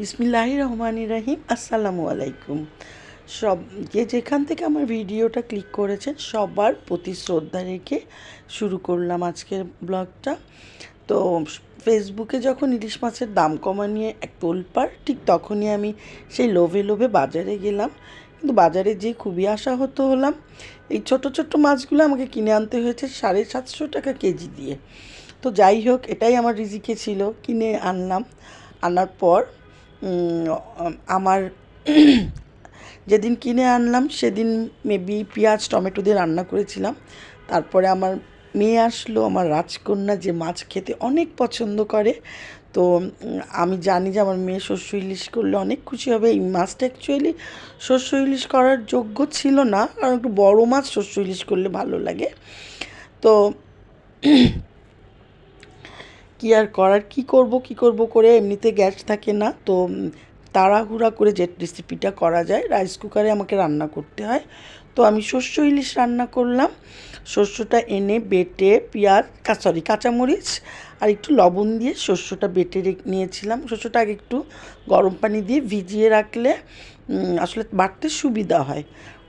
বিসমিল্লাহ রহমান রাহিম আসসালামু আলাইকুম। সব যে যেখান থেকে আমার ভিডিওটা ক্লিক করেছেন, সবার প্রতি শ্রদ্ধা রেখে শুরু করলাম আজকের ব্লগটা। তো ফেসবুকে যখন ইলিশ মাছের দাম কমা নিয়ে এক তোলপার ঠিক তখনই আমি সেই লোভে লোভে বাজারে গেলাম। কিন্তু বাজারে যে খুবই আশাহত হলাম। এই ছোট ছোট মাছগুলো আমাকে কিনে আনতে হয়েছে সাড়ে সাতশো টাকা কেজি দিয়ে। তো যাই হোক, এটাই আমার রিজিকে ছিল, কিনে আনলাম। আনার পর আমার যেদিন কিনে আনলাম, সেদিন মেবি পেঁয়াজ, টমেটো দিয়ে রান্না করেছিলাম। তারপরে আমার মেয়ে আসলো, আমার রাজকন্যা যে মাছ খেতে অনেক পছন্দ করে। তো আমি জানি যে আমার মেয়ে শস্য ইলিশ করলে অনেক খুশি হবে। এই মাছটা অ্যাকচুয়ালি শস্য ইলিশ করার যোগ্য ছিল না, কারণ একটু বড় মাছ শস্য ইলিশ করলে ভালো লাগে। তো কি আর করার, কি করব কি করব করে এমনিতে গ্যাস থাকে না। তো তাড়াহুড়া করে যে রেসিপিটা করা যায় রাইস কুকারে আমাকে রান্না করতে হয়। তো আমি শস্য ইলিশ রান্না করলাম। শস্যটা এনে বেটে পেঁয়াজ সরি কাঁচামরিচ আর একটু লবণ দিয়ে শস্যটা বেটে নিয়েছিলাম। শস্যটা আগে একটু গরম পানি দিয়ে ভিজিয়ে রাখলে আসলে বাটতে সুবিধা হয়।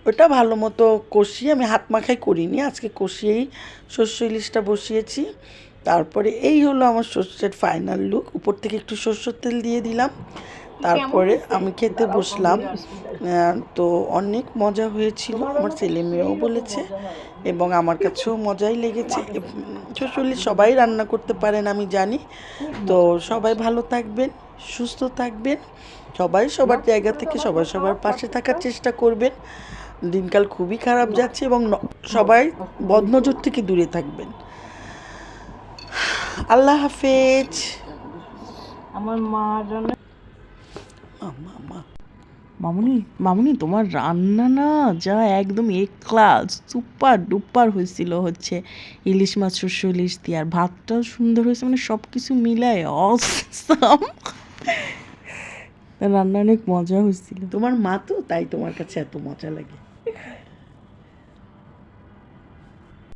ওটা ভালো মতো কষিয়ে আমি হাত মাখাই করিনি। আজকে কষিয়েই শস্য ইলিশটা বসিয়েছি। তারপরে এই হলো আমার শস্যের ফাইনাল লুক উপর থেকে একটু সর্ষের তেল দিয়ে দিলাম। তারপরে আমি খেতে বসলাম। তো অনেক মজা হয়েছিল আমার ছেলে মেয়েও বলেছে এবং আমার কাছেও মজাই লেগেছে। শস্যলি সবাই রান্না করতে পারেন আমি জানি। তো সবাই ভালো থাকবেন সুস্থ থাকবেন। সবাই সবার জায়গা থেকে সবাই সবার পাশে থাকার চেষ্টা করবেন। দিনকাল খুবই খারাপ যাচ্ছে এবং সবাই বদনজর থেকে দূরে থাকবেন। আল্লাহ হাফেজ। আমার মা রান্না মামুনি মামুনি তোমার রান্না না যা একদম এ ক্লাস সুপার ডুপার হয়েছিল হচ্ছে। ইলিশ মাছ শস্য ইলিশ দিয়ে আর ভাতটাও সুন্দর হয়েছে মানে সব কিছু মিলায়। অসাম রান্না অনেক মজা হয়েছিল। তোমার মা তো তাই তোমার কাছে এত মজা লাগে।